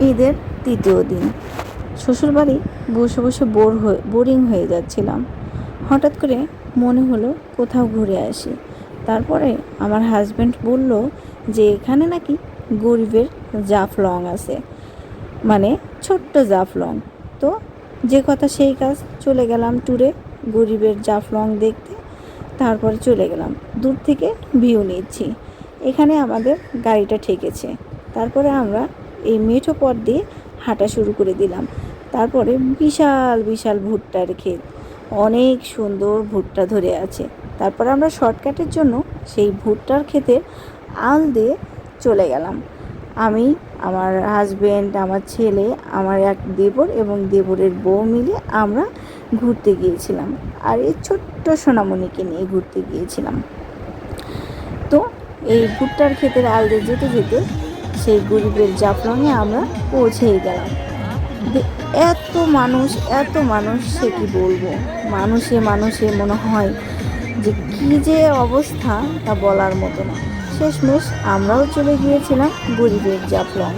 ঈদের তৃতীয় দিন। শ্বশুরবাড়ি বসে বসে বোর হয়ে, বোরিং হয়ে যাচ্ছিলাম। হঠাৎ করে মনে হলো কোথাও ঘুরে আসি। তারপরে আমার হাজব্যান্ড বলল যে, এখানে নাকি গরিবের জাফলং আছে। মানে ছোট্ট জাফলং। তো যে কথা সেই কাজ, চলে গেলাম ট্যুরে গরিবের জাফলং দেখতে। তারপরে চলে গেলাম। দূর থেকে ভিউ নিচ্ছি। এখানে আমাদের গাড়িটা ঠেকেছে। তারপরে আমরা এই মেঠো পথ দিয়ে হাঁটা শুরু করে দিলাম। তারপরে বিশাল বিশাল ভুট্টার ক্ষেত। অনেক সুন্দর ভুট্টা ধরে আছে। তারপর আমরা শর্টকাটের জন্য সেই ভুট্টার ক্ষেতের আল দিয়ে চলে গেলাম। আমি, আমার হাজবেন্ড আমার ছেলে, আমার এক দেবর এবং দেবরের বউ মিলে আমরা ঘুরতে গিয়েছিলাম। আর এই ছোট্ট সোনামণিকে নিয়ে ঘুরতে গিয়েছিলাম। তো এই ভুট্টার ক্ষেতের আল দিয়ে যেতে যেতে সেই গরিবের জাফলনে আমরা পৌঁছেই গেলাম। এত মানুষ এত মানুষ, সে কি বলব? মানুষে মানুষে মনে হয় যে কি যে অবস্থা তা বলার মতো না। শেষমেশ আমরাও চলে গিয়েছিলাম গরিবের জাফলং।